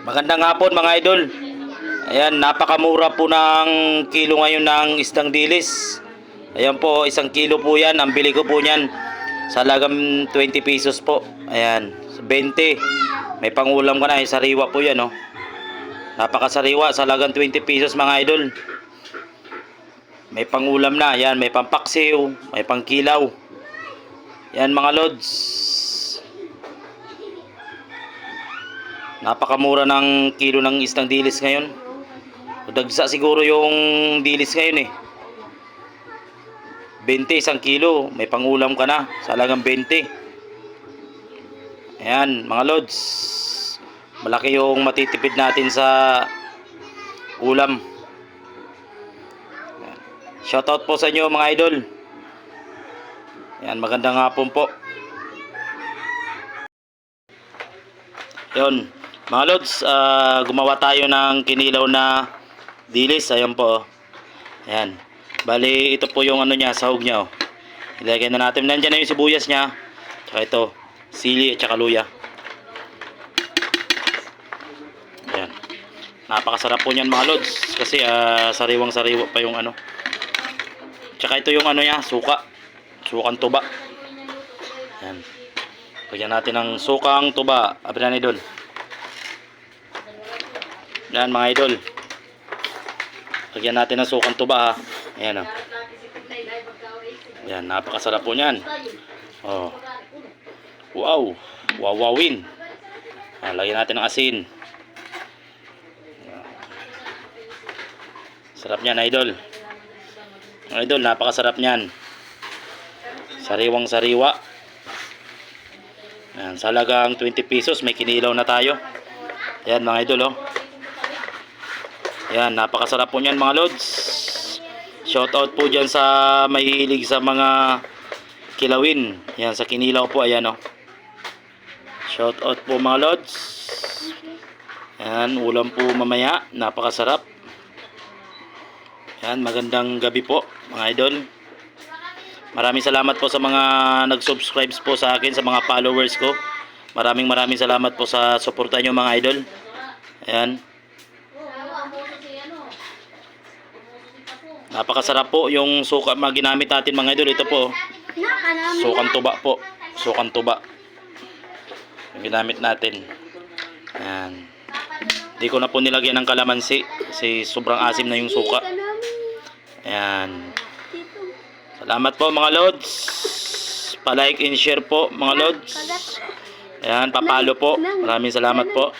Magandang hapon mga idol. Ayan, napakamura po ng kilo ngayon ng isdang dilis. Ayan po, isang kilo po yan. Ang bili ko po niyan sa lagang 20 pesos po. Ayan, 20. May pangulam ka na, eh, sariwa po yan oh. Napakasariwa sa lagang 20 pesos mga idol. May pangulam na, ayan, may pampaksiw, may pangkilaw. Yan mga lods. Napakamura ng kilo ng isdang dilis ngayon. Dagsa siguro yung dilis ngayon eh. 20 isang kilo. May pangulam ka na. Sa halagang 20. Ayan mga lods. Malaki yung matitipid natin sa ulam. Shoutout po sa inyo mga idol. Ayan magandang hapon po. Yun. Mga lods, ah, gumawa tayo ng kinilaw na dilis. Ayan po. Ayan. Bali, ito po yung ano niya, sahog niya. Oh. Ilagay na natin. Nandiyan na yung sibuyas niya. Tsaka ito, sili at tsaka luya. Ayan. Napakasarap po niyan mga lods. Kasi ah, sariwang sariwa pa yung ano. Tsaka ito yung ano niya, suka. Sukang tuba. Ayan. Lagyan natin ng sukang tuba. Abin na idol. Yan mga idol. Lagyan natin ng sukang tuba ha. Ayan o. Ayan, napakasarap po niyan. Oh. Wow. Wawawin. Ayan, lagyan natin ng asin. Sarap niyan idol. Idol, napakasarap niyan. Sariwang sariwa. Ayan, sa halagang 20 pesos, may kinilaw na tayo. Ayan mga idol oh. Ayan, napakasarap po niyan mga lods. Shout out po dyan sa mahilig sa mga kilawin. Ayan, sa kinilaw po, ayan oh. Shout out po mga lods. Ayan, ulam po mamaya. Napakasarap. Ayan, magandang gabi po mga idol. Maraming salamat po sa mga nag-subscribe po sa akin, sa mga followers ko. Maraming maraming salamat po sa suporta nyo mga idol. Ayan. Napakasarap po yung suka na ginamit natin mga idol. Ito po, sukang tuba po. Sukang tuba. Yung ginamit natin. Ayan. Di ko na po nilagyan ng kalamansi kasi sobrang asim na yung suka. Ayan. Salamat po mga lods. Pa-like and share po mga lods. Ayan, papalo po. Maraming salamat po.